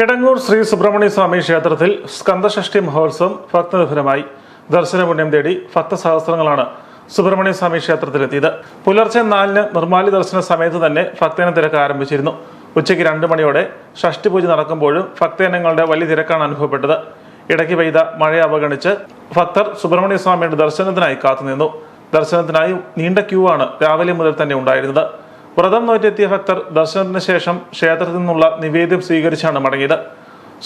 കിടങ്ങൂർ ശ്രീ സുബ്രഹ്മണ്യ സ്വാമി ക്ഷേത്രത്തിൽ സ്കന്ദഷഷ്ടി മഹോത്സവം ഭക്തനിർഭരമായി. ദർശനപുണ്യം തേടി ഭക്തസഹസ്രങ്ങളാണ് സുബ്രഹ്മണ്യ സ്വാമി ക്ഷേത്രത്തിലെത്തിയത്. പുലർച്ചെ നാലിന് നിർമാലി ദർശന സമയത്ത് തന്നെ ഭക്തജന തിരക്ക് ആരംഭിച്ചിരുന്നു. ഉച്ചയ്ക്ക് രണ്ട് മണിയോടെ ഷഷ്ടി പൂജ നടക്കുമ്പോഴും ഭക്തജനങ്ങളുടെ വലിയ തിരക്കാണ് അനുഭവപ്പെട്ടത്. ഇടയ്ക്ക് പെയ്ത മഴയെ അവഗണിച്ച് ഭക്തർ സുബ്രഹ്മണ്യ സ്വാമിയുടെ ദർശനത്തിനായി കാത്തുനിന്നു. ദർശനത്തിനായി നീണ്ട ക്യൂ ആണ് രാവിലെ മുതൽ തന്നെ ഉണ്ടായിരുന്നത്. വ്രതം നോറ്റെത്തിയ ഭക്തർ ദർശനത്തിന് ശേഷം ക്ഷേത്രത്തിൽ നിന്നുള്ള നിവേദ്യം സ്വീകരിച്ചാണ് മടങ്ങിയത്.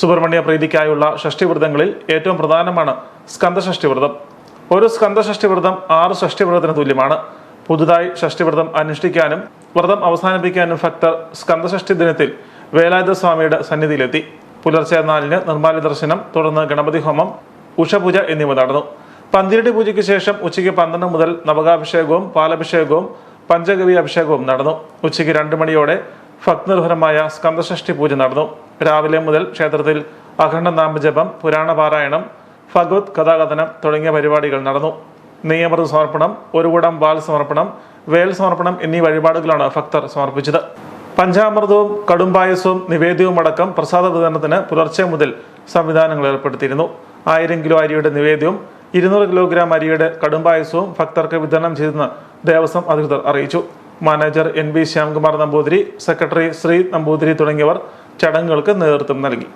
സുബ്രഹ്മണ്യ പ്രീതിക്കായുള്ള ഷഷ്ടിവ്രതങ്ങളിൽ ഏറ്റവും പ്രധാനമാണ് സ്കന്ദഷഷ്ടി വ്രതം ഒരു സ്കന്ദഷഷ്ടി വ്രതം ആറ് ഷഷ്ടി വ്രതത്തിന് തുല്യമാണ്. പുതുതായി ഷഷ്ടിവ്രതം അനുഷ്ഠിക്കാനും വ്രതം അവസാനിപ്പിക്കാനും ഭക്തർ സ്കന്ദഷഷ്ടി ദിനത്തിൽ വേലായുധ സ്വാമിയുടെ സന്നിധിയിലെത്തി. പുലർച്ചെ നാലിന് നിർമ്മാല്യ ദർശനം തുടർന്ന് ഗണപതി ഹോമം ഉഷപൂജ എന്നിവ നടന്നു. പന്തിരടി പൂജയ്ക്ക് ശേഷം ഉച്ചയ്ക്ക് പന്ത്രണ്ട് മുതൽ നവകാഭിഷേകവും പാലഭിഷേകവും പഞ്ചഗവി അഭിഷേകവും നടന്നു. ഉച്ചയ്ക്ക് രണ്ട് മണിയോടെ ഭക്തനിർഭരമായ സ്കന്ദഷ്ഠി പൂജ നടന്നു. രാവിലെ മുതൽ ക്ഷേത്രത്തിൽ അഖണ്ഡ നാമജപം പുരാണ പാരായണം ഭഗവത് കഥാകഥനം തുടങ്ങിയ പരിപാടികൾ നടന്നു. നെയ്യമൃത സമർപ്പണം ഒരു കൂടം വാൽ സമർപ്പണം വേൽ സമർപ്പണം എന്നീ വഴിപാടുകളാണ് ഭക്തർ സമർപ്പിച്ചത്. പഞ്ചാമൃതവും കടുംപായസവും നിവേദ്യവും അടക്കം പ്രസാദ വിതരണത്തിന് പുലർച്ചെ മുതൽ സംവിധാനങ്ങൾ ഏർപ്പെടുത്തിയിരുന്നു. ആയിരം കിലോ അരിയുടെ നിവേദ്യവും ഇരുന്നൂറ് കിലോഗ്രാം അരിയുടെ കടുംപായസവും ഭക്തർക്ക് വിതരണം ചെയ്തെന്ന് ദേവസ്വം അധികൃതർ അറിയിച്ചു. Manager N B Shyamkumar Namboothiri secretary Sree Namboothiri തുടങ്ങിയവർ ചടങ്ങുകൾക്ക് നേതൃത്വം നൽകി.